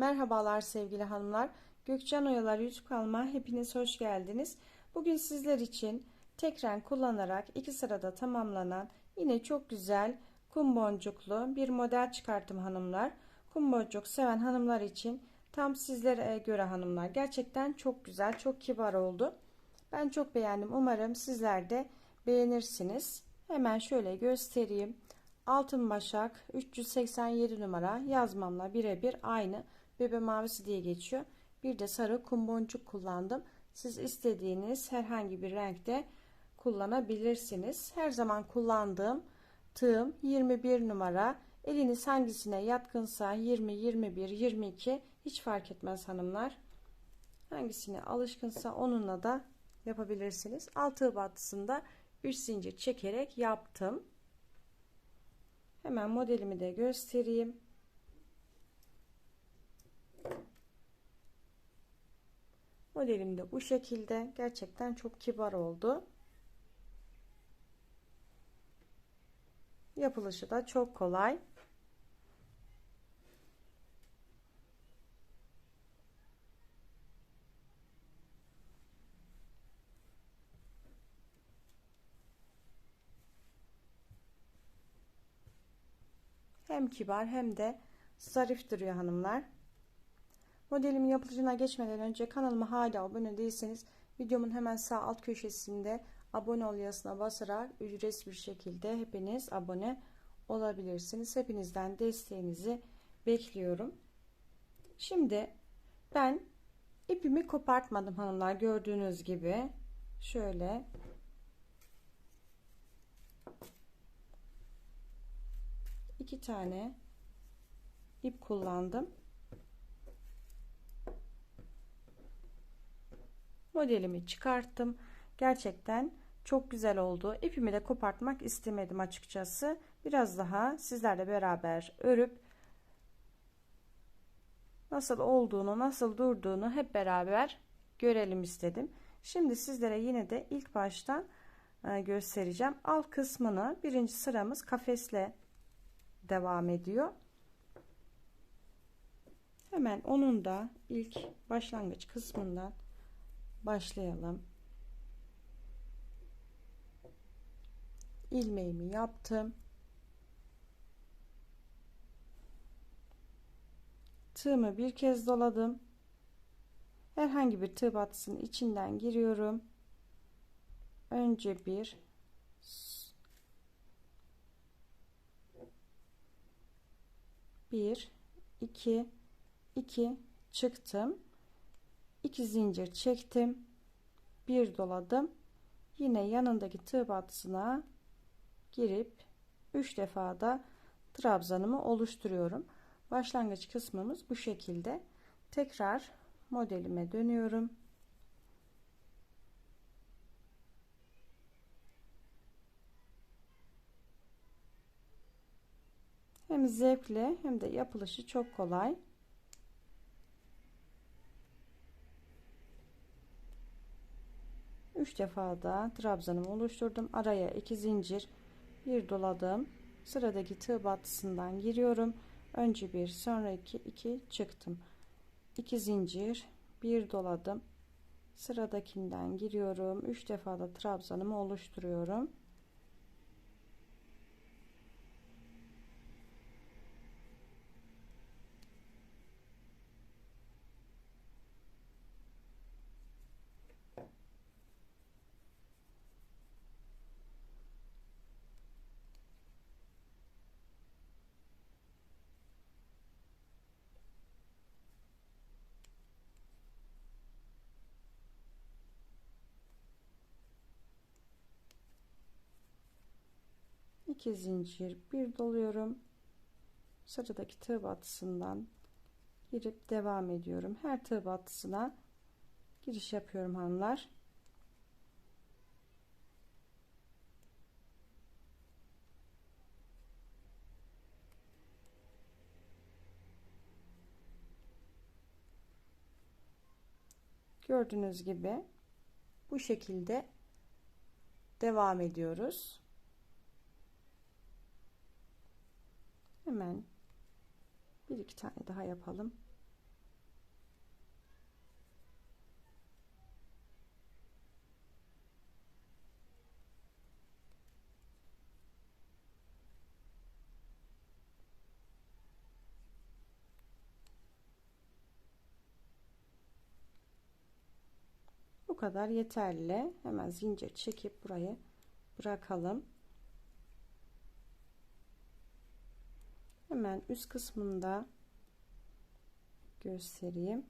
Merhabalar sevgili hanımlar. Gökcan Oyalar YouTube kanalıma hepiniz hoş geldiniz. Bugün sizler için tek renk kullanarak iki sırada tamamlanan yine çok güzel kum boncuklu bir model çıkarttım hanımlar. Kum boncuk seven hanımlar için tam sizlere göre hanımlar. Gerçekten çok güzel, çok kibar oldu. Ben çok beğendim. Umarım sizler de beğenirsiniz. Hemen şöyle göstereyim. Altın Başak 387 numara yazmamla birebir aynı bebe mavisi diye geçiyor. Bir de sarı kum boncuk kullandım. Siz istediğiniz herhangi bir renkte kullanabilirsiniz. Her zaman kullandığım tığım 21 numara. Eliniz hangisine yatkınsa 20, 21, 22 hiç fark etmez hanımlar. Hangisine alışkınsa onunla da yapabilirsiniz. Alt tığ battısında 3 zincir çekerek yaptım. Hemen modelimi de göstereyim. Modelim de bu şekilde. Gerçekten çok kibar oldu. Yapılışı da çok kolay. Hem kibar hem de zarif duruyor hanımlar. Modelimin yapılışına geçmeden önce kanalıma hala abone değilseniz videomun hemen sağ alt köşesinde abone ol yazısına basarak ücretsiz bir şekilde hepiniz abone olabilirsiniz. Hepinizden desteğinizi bekliyorum. Şimdi ben ipimi kopartmadım hanımlar gördüğünüz gibi şöyle iki tane ip kullandım. Modelimi çıkarttım. Gerçekten çok güzel oldu. İpimi de kopartmak istemedim açıkçası. Biraz daha sizlerle beraber örüp nasıl olduğunu, nasıl durduğunu hep beraber görelim istedim. Şimdi sizlere yine de ilk baştan e, göstereceğim. Alt kısmını birinci sıramız kafesle devam ediyor. Hemen onun da ilk başlangıç kısmından başlayalım. ilmeğimi yaptım. Tığımı bir kez doladım. Herhangi bir tığ batısının içinden giriyorum. Önce bir bir iki iki çıktım. 2 zincir çektim. Bir doladım. Yine yanındaki tığ batısına girip 3 defa da trabzanımı oluşturuyorum. Başlangıç kısmımız bu şekilde. Tekrar modelime dönüyorum. Hem zevkli hem de yapılışı çok kolay. Üç defa da trabzanımı oluşturdum. Araya iki zincir bir doladım. Sıradaki tığ battısından giriyorum. Önce bir sonra iki iki çıktım. İki zincir bir doladım. Sıradakinden giriyorum. Üç defa da trabzanımı oluşturuyorum iki zincir bir doluyorum. Sıradaki tığ battısından girip devam ediyorum. Her tığ battısına giriş yapıyorum hanımlar. Gördüğünüz gibi bu şekilde devam ediyoruz Hemen bir iki tane daha yapalım. Bu kadar yeterli. Hemen zincir çekip burayı bırakalım. Hemen üst kısmında göstereyim.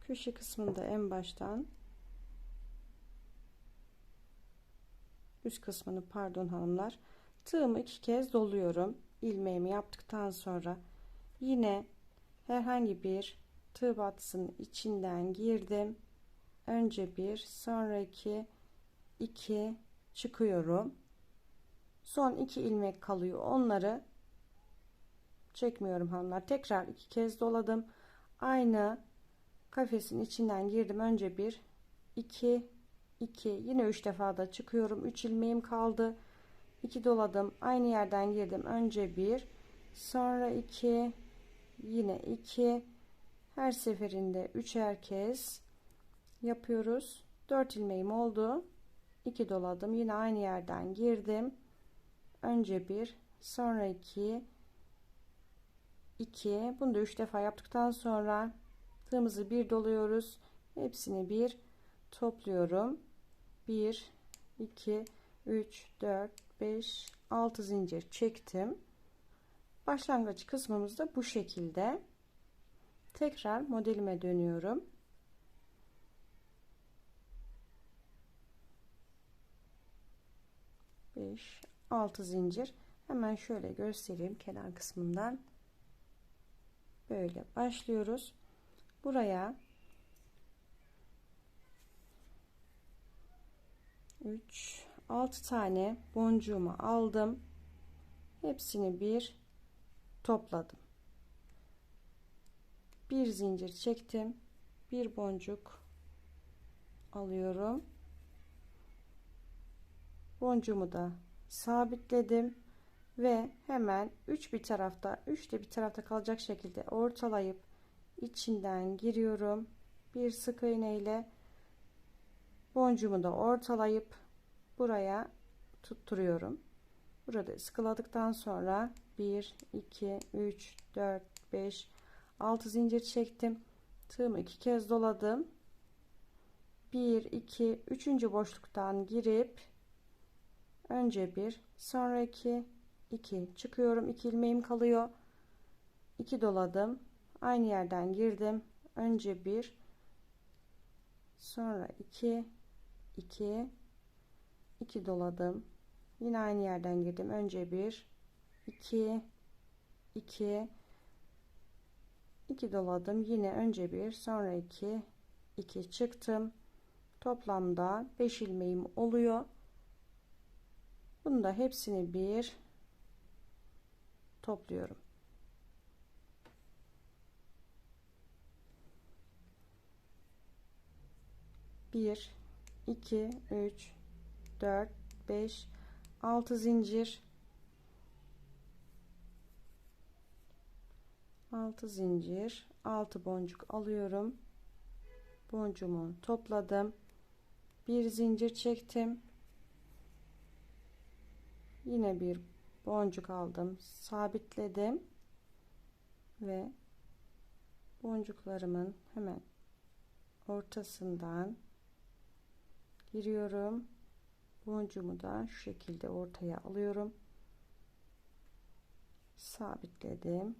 Köşe kısmında en baştan üst kısmını pardon hanımlar tığımı iki kez doluyorum ilmeğimi yaptıktan sonra yine herhangi bir tığ batısının içinden girdim. Önce bir sonraki iki çıkıyorum. Son iki ilmek kalıyor. Onları çekmiyorum hanımlar. Tekrar iki kez doladım. Aynı kafesin içinden girdim. Önce bir iki 2 yine 3 defa da çıkıyorum. 3 ilmeğim kaldı. 2 doladım. Aynı yerden girdim. Önce 1 sonra 2 yine 2 her seferinde 3 kez yapıyoruz. 4 ilmeğim oldu. 2 doladım. Yine aynı yerden girdim. Önce 1 sonra 2 2 bunu da 3 defa yaptıktan sonra tığımızı bir doluyoruz. Hepsini bir topluyorum. 1 2 3 4 5 6 zincir çektim. Başlangıç kısmımız da bu şekilde tekrar modelime dönüyorum. Beş altı zincir. Hemen şöyle göstereyim kenar kısmından. Böyle başlıyoruz. Buraya 3 6 tane boncuğumu aldım. Hepsini bir topladım bir zincir çektim. Bir boncuk alıyorum. Boncuğumu da sabitledim ve hemen 3 bir tarafta 3 de bir tarafta kalacak şekilde ortalayıp içinden giriyorum. Bir sık iğne ile boncuğumu da ortalayıp buraya tutturuyorum. Burada ıskaladıktan sonra 1 2 3 4 5 6 zincir çektim. Tığımı iki kez doladım. 1 2 3. boşluktan girip önce bir sonra 2 2 çıkıyorum. 2 ilmeğim kalıyor. 2 doladım. Aynı yerden girdim. Önce bir sonra 2 2 2 doladım yine aynı yerden girdim önce 1 2 2 2 doladım. Yine önce 1 sonra 2 2 çıktım. Toplamda 5 ilmeğim oluyor. Bunu da hepsini bir topluyorum. 1 2 3 4 5 6 zincir 6 zincir 6 boncuk alıyorum. Boncuğumu topladım. Bir zincir çektim. Yine bir boncuk aldım sabitledim ve boncuklarımın hemen ortasından giriyorum. Boncuğumu da şu şekilde ortaya alıyorum. Sabitledim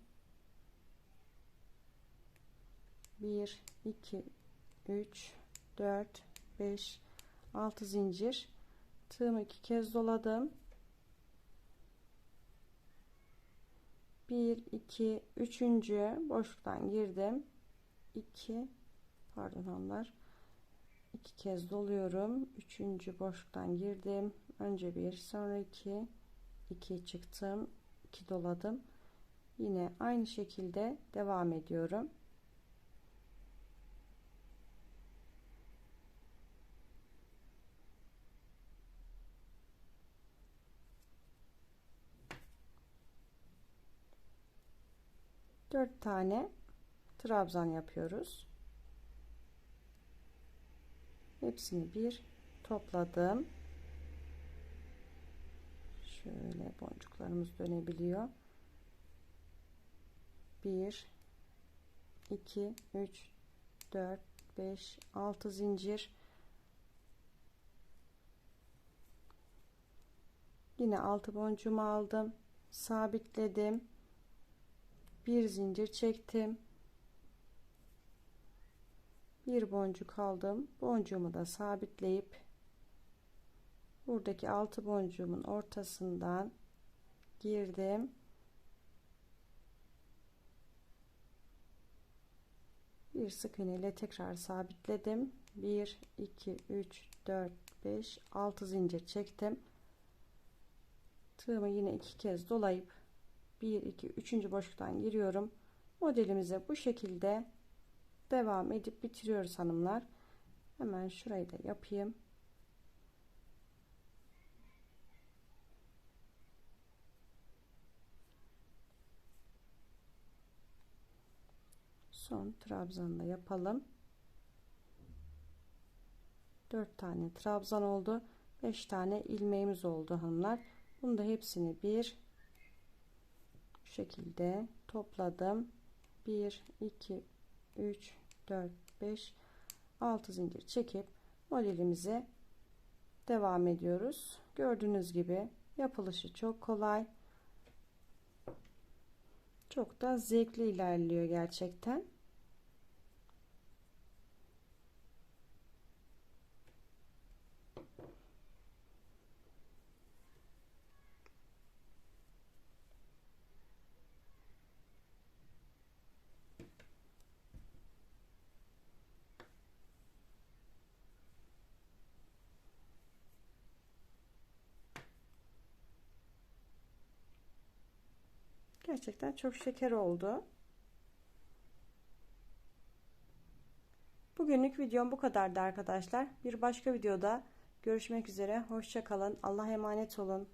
1 2 3 4 5 6 zincir. Tığımı iki kez doladım. 1 2 3. boşluktan girdim. 2 pardon hanımlar. İki kez doluyorum. Üçüncü boşluktan girdim. Önce bir sonra iki. İki çıktım. İki doladım. Yine aynı şekilde devam ediyorum dört tane trabzan yapıyoruz. Hepsini bir topladım. Şöyle boncuklarımız dönebiliyor. 1 2 3 4 5 6 zincir. Yine 6 boncuğumu aldım. Sabitledim bir zincir çektim. Bir boncuk aldım. Boncuğumu da sabitleyip buradaki altı boncuğumun ortasından girdim. Bir sık iğne ile tekrar sabitledim. 1 2 3 4 5 6 zincir çektim. Tığımı yine iki kez dolayıp 1 2 3. boşluktan giriyorum. Modelimize bu şekilde devam edip bitiriyoruz hanımlar. Hemen şurayı da yapayım. Son trabzanla yapalım. 4 tane trabzan oldu. 5 tane ilmeğimiz oldu hanımlar. Bunu da hepsini 1 şu şekilde topladım. 1 2 3 4 5 6 zincir çekip modelimize devam ediyoruz. Gördüğünüz gibi yapılışı çok kolay. Çok da zevkli ilerliyor gerçekten. Gerçekten çok şeker oldu. Bugünlük videom bu kadardı arkadaşlar. Bir başka videoda görüşmek üzere. Hoşçakalın. Allah'a emanet olun.